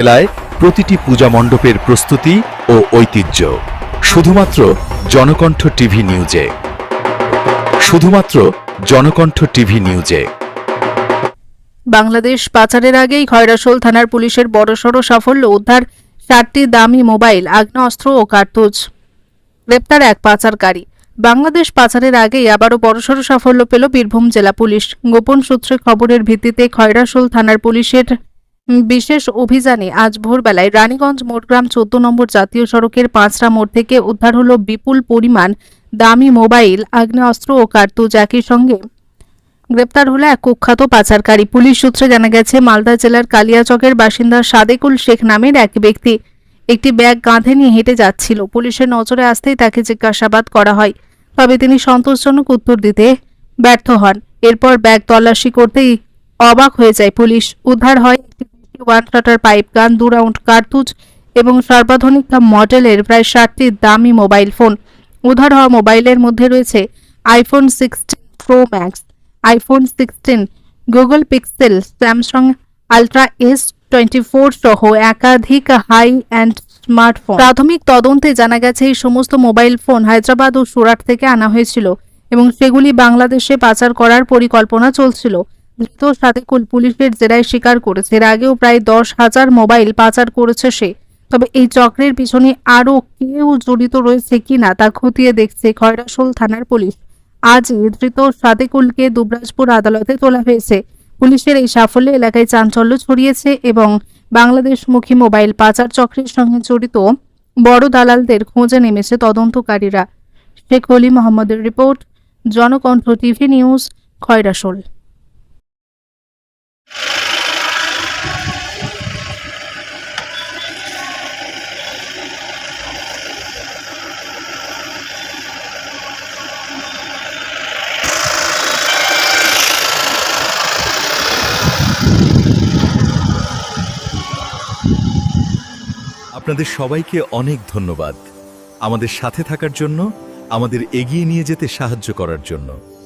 জেলায় প্রতিটি পূজা মণ্ডপের প্রস্তুতি ও ঐতিহ্য। শুধুমাত্র জনকণ্ঠ টিভি নিউজে। শুধুমাত্র জনকণ্ঠ টিভি নিউজে। বাংলাদেশ পাচারের আগেই খয়রাসোল থানার পুলিশের বড়সড় সাফল্য উদ্ধার ষাটটি দামি মোবাইল, আগ্নেয়াস্ত্র ও কার্তুজ। গ্রেপ্তার এক পাচারকারী। বাংলাদেশ পাচারের আগেই আবারও বড়সড় সাফল্য পেল বীরভূম জেলা পুলিশ। গোপন সূত্রে খবরের ভিত্তিতে খয়রাসোল থানার পুলিশের বিশেষ অভিযানে আজ ভোরবেলায় রানীগঞ্জ মোটগ্রাম চোদ্দ নম্বর জাতীয় সড়কের পাঁচরা মোড় থেকে উদ্ধার হলো বিপুল পরিমাণ দামি মোবাইল, আগ্নেয়াস্ত্র ও কার্তুজ একই সঙ্গে। গ্রেপ্তার হলো এক কুখ্যাত পাচারকারী। পুলিশ সূত্রে জানা গেছে, মালদা জেলার কালিয়াচকের বাসিন্দা সাদেকুল শেখ নামের এক ব্যক্তি একটি ব্যাগ কাঁধে নিয়ে হেঁটে যাচ্ছিল। পুলিশের নজরে আসতেই তাকে জিজ্ঞাসাবাদ করা হয়, তবে তিনি সন্তোষজনক উত্তর দিতে ব্যর্থ হন। এরপর ব্যাগ তল্লাশি করতেই অবাক হয়ে যায় পুলিশ। উদ্ধার হয় একটি ওয়ান শাটার পাইপ গান, দু রাউন্ড কার্তুজ এবং সর্বাধুনিক মডেলের প্রায় ষাটটি দামি মোবাইল ফোন। উদ্ধার হওয়া মোবাইলের মধ্যে রয়েছে iPhone sixteen pro max iPhone sixteen Google Pixel Samsung ultra S twenty four সহ একাধিক হাই অ্যান্ড স্মার্টফোন প্রাথমিক তদন্তে জানা গেছে, এই সমস্ত মোবাইল ফোন হায়দ্রাবাদ ও সুরাট থেকে আনা হয়েছিল এবং সেগুলি বাংলাদেশে পাচার করার পরিকল্পনা চলছিল। ধৃত সাদেকুল পুলিশের জেরায় স্বীকার করেছে। এর আগেও প্রায় দশ হাজার মোবাইল পাচার করেছে সে। তবে এই চক্রের পিছনে আরও কেউ জড়িত রয়েছে কিনা তা খতিয়ে দেখছে খয়রাসোল থানার পুলিশ। আজই ধৃত সাদেকুলকে দুবরাজপুর আদালতে তোলা হয়েছে। পুলিশের এই সাফল্যে এলাকায় চাঞ্চল্য ছড়িয়েছে এবং বাংলাদেশমুখী মোবাইল পাচার চক্রের সঙ্গে জড়িত বড় দালালদের খোঁজে নেমেছে তদন্তকারীরা। শেখ অলি মোহাম্মদের report, Janakantha TV news, Khoyrasol. আপনাদের সবাইকে অনেক ধন্যবাদ। আমাদের সাথে থাকার জন্য, আমাদের এগিয়ে নিয়ে যেতে সাহায্য করার জন্য।